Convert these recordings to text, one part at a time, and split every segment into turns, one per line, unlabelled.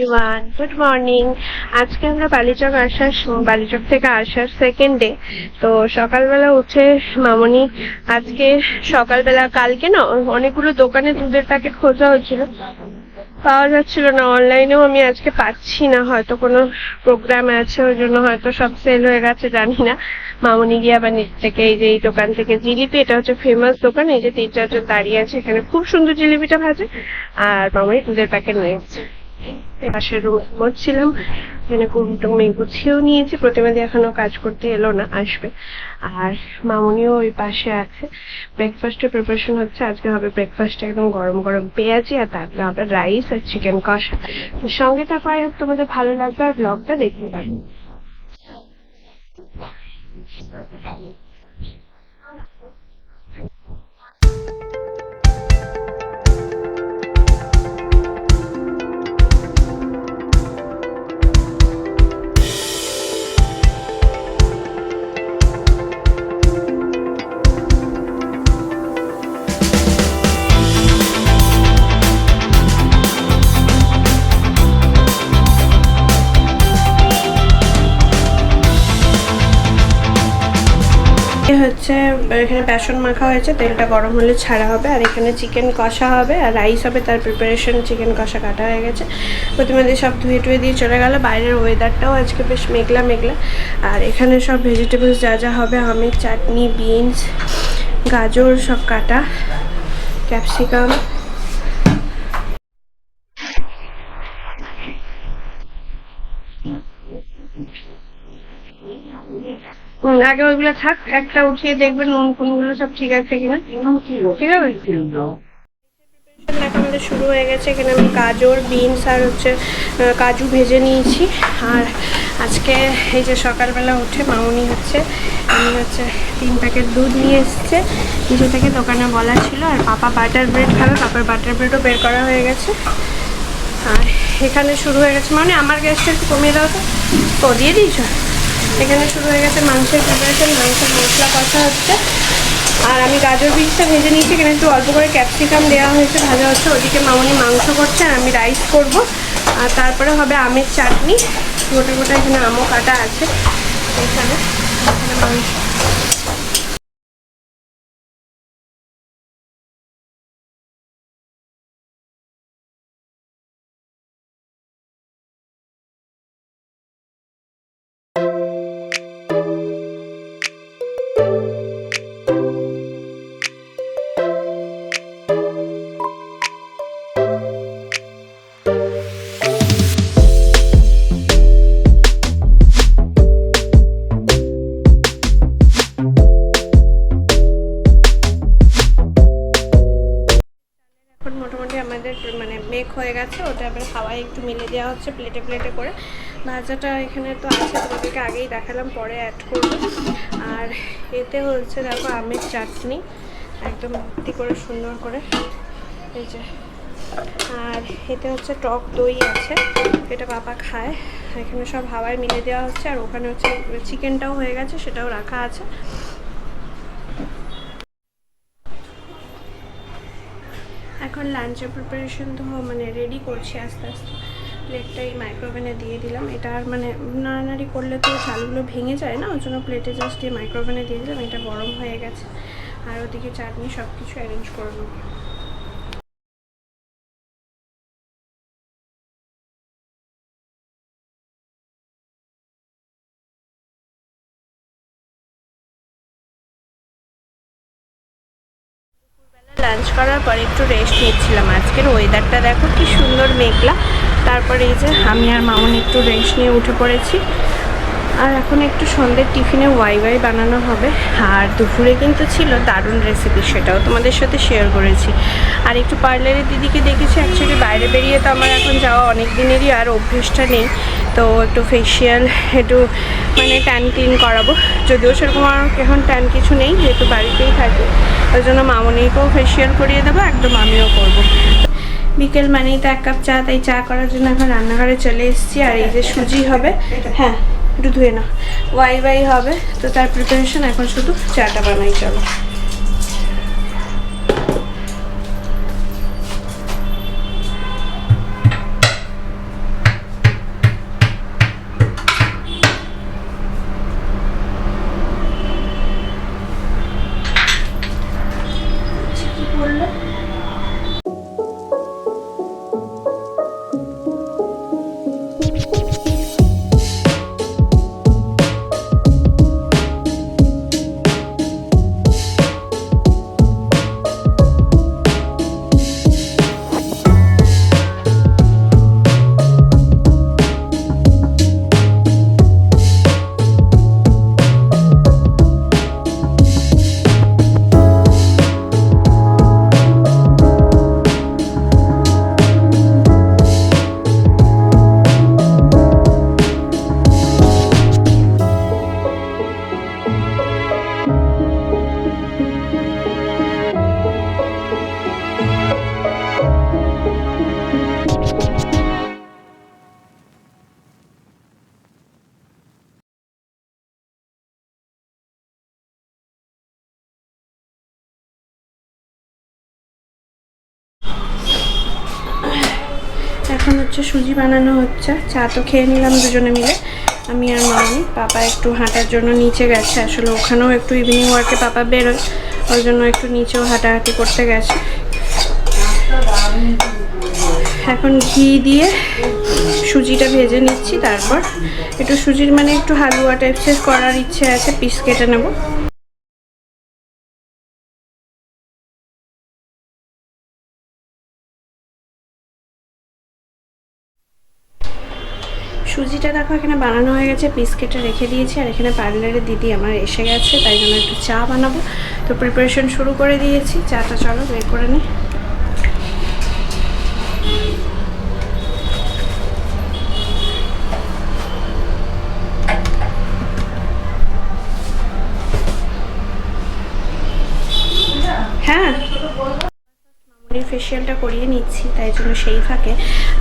Everyone good morning আজকে আমরা বালিচক আসার বালিচক থেকে আসার সেকেন্ড ডে তো সকালবেলা উঠে মামনি, আজকে সকালবেলা, কালকে না, অনেকগুলো দোকানে দুধের প্যাকেট খোঁজা হয়েছিল। পাওয়া যাচ্ছিল না অনলাইনেও আমি আজকে পাচ্ছি না। হয়তো কোনো প্রোগ্রাম আছে, ওই জন্য হয়তো সব সেল হয়ে গেছে, জানি না। মামনি গিয়ে আবার নিচ থেকে এই যে, এই দোকান থেকে জিলিপি, এটা হচ্ছে ফেমাস দোকান, এই যে তিন চারজন দাঁড়িয়ে আছে এখানে। খুব সুন্দর জিলিপিটা ভাজে, আর মামনি দুধের প্যাকেট নিয়ে পাশে রোদ করছিলাম এখানে কুমটুম গুছিয়েও নিয়েছি প্রতিমাদি এখনও কাজ করতে এলো না, আসবে। আর মামুনিও ওই পাশে আছে। ব্রেকফাস্টের প্রিপারেশন হচ্ছে, আজকে হবে ব্রেকফাস্ট একদম গরম গরম পেঁয়াজি আর তারপরে হবে রাইস আর চিকেন কষা। সঙ্গে থাকা হয় তোমাদের ভালো লাগবে, আর ব্লগটা দেখতে পারবে হচ্ছে, এখানে বেসন মাখা হয়েছে, তেলটা গরম হলে ছাড়া হবে। আর এখানে চিকেন কষা হবে, আর রাইস হবে, তার প্রিপারেশন চিকেন কষা কাটা হয়ে গেছে। প্রতিমাদের সব ধুয়ে টুয়ে দিয়ে চলে গেলো। বাইরের ওয়েদারটাও আজকে বেশ মেঘলা মেঘলা। আর এখানে সব ভেজিটেবলস যা যা হবে আমের চাটনি বিনস গাজর সব কাটা। ক্যাপসিকাম আগে ওইগুলো থাক, একটা উঠিয়ে দেখবেন কোনগুলো সব ঠিক আছে কিনা। ঠিক আছে? দেখা আমাদের শুরু হয়ে গেছে, এখানে আমি গাজর, বিনস আর হচ্ছে কাজু ভেজে নিয়েছি। আর আজকে এই যে সকালবেলা উঠে মামনি হচ্ছে, আমি হচ্ছে তিন প্যাকেট দুধ নিয়ে এসছে। কিছু থেকে দোকানে বলা ছিল, আর পাপা বাটার ব্রেড খাবে, পাপার বাটার ব্রেডও বের করা হয়ে গেছে। আর এখানে শুরু হয়ে গেছে। মানে আমার গ্যাসটা একটু কমিয়ে দাও তো, দিয়ে দিয়েছ? এখানে শুরু হয়ে গেছে মাংসের প্রিপারেশন মাংসের মশলা কষা হচ্ছে। আর আমি গাজর বীজটা ভেজে নিয়েছি, এখানে একটু অল্প করে ক্যাপসিকাম দেওয়া হয়েছে, ভাজা হচ্ছে। ওদিকে মামনি মাংস করছে আর আমি রাইস করব। আর তারপরে হবে আমের চাটনি। গোটা গোটা এখানে আমও কাটা আছে। এখানে এখানে মাংস। একটু মিলে দেওয়া হচ্ছে প্লেটে প্লেটে করে। ভাজাটা এখানে তো আছে, তোমাদেরকে আগেই দেখালাম, পরে অ্যাড করব। আর এতে হচ্ছে দেখো আমের চাটনি, একদম ভর্তি করে, সুন্দর করে। এই যে। আর এতে হচ্ছে টক দই আছে এটা বাবা খায়। এখানে সব হাওয়ায় মিলে দেওয়া হচ্ছে, আর ওখানে হচ্ছে, চিকেনটাও হয়ে গেছে, সেটাও রাখা আছে। লাঞ্চের প্রিপারেশন তো মানে রেডি করছি আস্তে আস্তে। প্লেটটা এই মাইক্রোওভেনে দিয়ে দিলাম। এটা আর মানে নাড়ানাড়ি করলে তো চালগুলো ভেঙে যায় না, ওই জন্য প্লেটে জাস্ট এই মাইক্রোওভেনে দিয়ে দিলাম। এটা গরম হয়ে গেছে। আর ওদিকে চাটনি সব কিছু অ্যারেঞ্জ করে নেব। করার পর একটু রেস্ট নিচ্ছিলাম। আজকের ওয়েদারটা দেখো কি সুন্দর মেঘলা। তারপরে এই যে আমি আর মামুন একটু রেস্ট নিয়ে উঠে পড়েছি। আর এখন একটু সন্ধ্যের টিফিনে ওয়াই ওয়াই বানানো হবে। আর দুপুরে কিন্তু ছিল দারুণ রেসিপি সেটাও তোমাদের সাথে শেয়ার করেছি। আর একটু পার্লারের দিদিকে দেখেছি অ্যাকচুয়ালি বাইরে বেরিয়ে তো আমার এখন যাওয়া অনেক দিনেরই আর অভ্যেসটা নেই। তো একটু ফেসিয়াল একটু মানে ট্যান ক্লিন করাবো। যদিও সেরকম আমার এখন ট্যান কিছু নেই, যেহেতু বাড়িতেই থাকি। ওই জন্য মামনিকেও ফেসিয়াল করিয়ে দেবো, একদম আমিও করব। বিকেল মানেই তো এক কাপ চা, তাই চা করার জন্য এখন রান্নাঘরে চলে এসেছি, আর এই যে সুজি হবে হ্যাঁ একটু ধুয়ে না ওয়াই ওয়াই হবে, তো তার প্রিপারেশন এখন শুধু চাটা বানাই, চলো। এখন হচ্ছে সুজি বানানো হচ্ছে। চা তো খেয়ে নিলাম দুজনে মিলে। আমি আর মামি পাপা একটু হাঁটার জন্য নিচে গেছে। আসলে ওখানেও একটু ইভিনিং ওয়ার্কে পাপা বেরোয়। ওই জন্য একটু নিচেও হাঁটাহাঁটি করতে গেছে। এখন ঘি দিয়ে সুজিটা ভেজে নিচ্ছি। তারপর একটু সুজির মানে একটু হালুয়া টাইপসের করার ইচ্ছে আছে। পিস কেটে নেব। সুজিটা দেখো, এখানে বানানো হয়ে গেছে পিস রেখে দিয়েছি, আর এখানে পার্লারে দিদি আমার এসে গেছে, তাই জন্য একটু চা বানাবো। তো প্রিপারেশন শুরু করে দিয়েছি, চাটা চলো বের করে নিই করিয়ে নিচ্ছি, তাই জন্য সেই ফাঁকে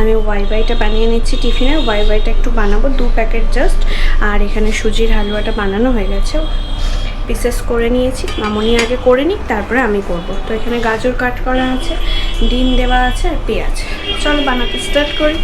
আমি ওয়াইফাইটা বানিয়ে নিচ্ছি টিফিনে। ওয়াইফাইটা একটু বানাবো, দু প্যাকেট জাস্ট। আর এখানে সুজির হালুয়াটা বানানো হয়ে গেছে। পিসেস করে নিয়েছি, মামনি আগে করে নিক, তারপরে আমি করব। তো এখানে গাজর কাট করা আছে, ডিম দেওয়া আছে আর পেঁয়াজ। চলো বানাতে স্টার্ট করি।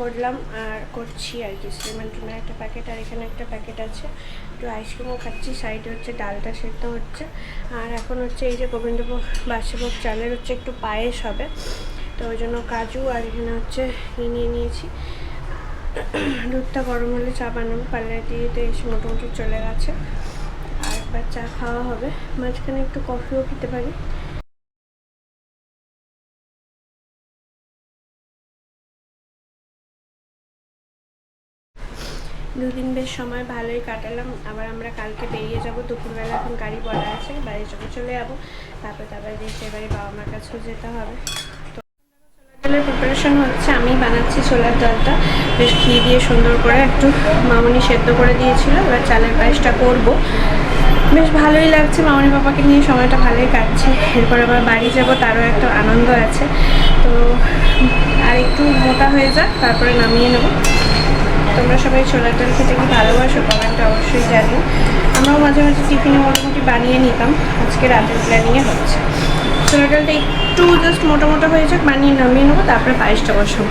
করলাম আর করছি আর কি। সিমেন্টনের একটা প্যাকেট আর এখানে একটা প্যাকেট আছে। একটু আইসক্রিমও খাচ্ছি। সাইডে হচ্ছে ডালটা সেদ্ধ হচ্ছে। আর এখন হচ্ছে এই যে গোবিন্দভোগ, বাসিভোগ চালের হচ্ছে একটু পায়েস হবে। তো ওই জন্য কাজু আর এখানে হচ্ছে নিয়ে নিয়েছি। দুধটা গরম হলে চা বানাবো। পার্লার দিয়ে তো এসে মোটামুটি চলে গেছে। আর একবার চা খাওয়া হবে। মাঝখানে একটু কফিও খেতে পারি। দুদিন বেশ সময় ভালোই কাটালাম। আবার আমরা কালকে বেরিয়ে যাব, দুপুরবেলা এখন গাড়ি বলা আছে, বাড়ি চলে চলে যাব, তারপর তারপরে দেশে বাড়ি বাবা মার কাছেও যেতে হবে। তো ডালের প্রিপারেশন হচ্ছে, আমি বানাচ্ছি ছোলার ডালটা। বেশ ঘি দিয়ে সুন্দর করে একটু মামনি সেদ্ধ করে দিয়েছিল, এবার চালের পায়েসটা করব। বেশ ভালোই লাগছে, মামনি বাবাকে নিয়ে সময়টা ভালোই কাটছে। এরপর আবার বাড়ি যাব, তারও একটা আনন্দ আছে। তো আর একটু মোটা হয়ে যাক, তারপরে নামিয়ে নেব। তোমরা সবাই ছোলার ডাল খেতে কি ভালোবাসো? কমেন্টটা অবশ্যই জানি আমরাও মাঝে মাঝে টিফিনে মোটামুটি বানিয়ে নিতাম। আজকে রাতের প্ল্যানিংয়ে হচ্ছে। ছোলার ডালটা একটু জাস্ট মোটা মোটা হয়ে যাক, বানিয়ে নামিয়ে নেব, তারপরে পায়েসটা বসাবো।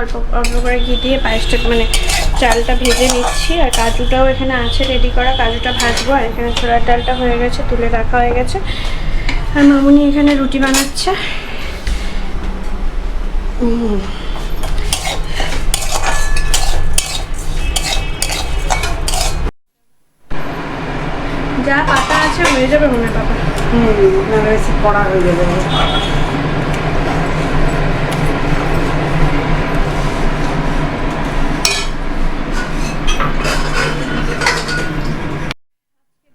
অল্প অল্প করে ঘি দিয়ে পায়েসটা মানে চালটা ভেজে নিচ্ছি। আর কাজুটাও এখানে আছে রেডি করা। কাজুটা ভাজবো আর এখানে ছোলার ডালটা হয়ে গেছে, তুলে রাখা হয়ে গেছে। আর মামুনি এখানে রুটি বানাচ্ছে। যা পাতা আছে, হয়ে যাবে মনে বাবা
হুম কড়া হয়ে যাবে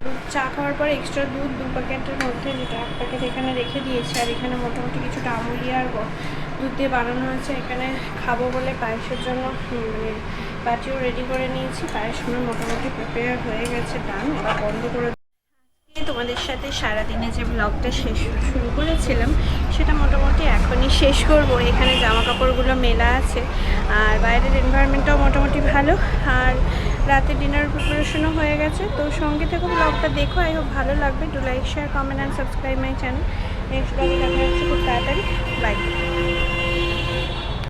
দুধ চা খাওয়ার পর এক্সট্রা দুধ দু প্যাকেটের মধ্যে যেটা এক প্যাকেট এখানে রেখে দিয়েছি, আর এখানে মোটামুটি কিছুটা আমুলিয়া আর দুধ দিয়ে বানানো হয়েছে এখানে খাব বলে পায়েসের জন্য মানে বাটিও রেডি করে নিয়েছি। পায়েস মোটামুটি প্রিপেয়ার হয়ে গেছে ডান এবার বন্ধ করে তোমাদের সাথে সারাদিনে যে ব্লগটা শেষ শুরু করেছিলাম, সেটা মোটামুটি এখনই শেষ করব। এখানে জামা কাপড়গুলো মেলা আছে, আর বাইরের এনভায়রনমেন্টটাও মোটামুটি ভালো। আর রাতে ডিনার প্রিপারেশনও হয়ে গেছে। তো সঙ্গে থেকে ব্লগটা দেখো। আই হোপ ভালো লাগবে। Do like share comment and subscribe my channel next ব্লগে দেখা যাচ্ছে খুব তাড়াতাড়ি। বাই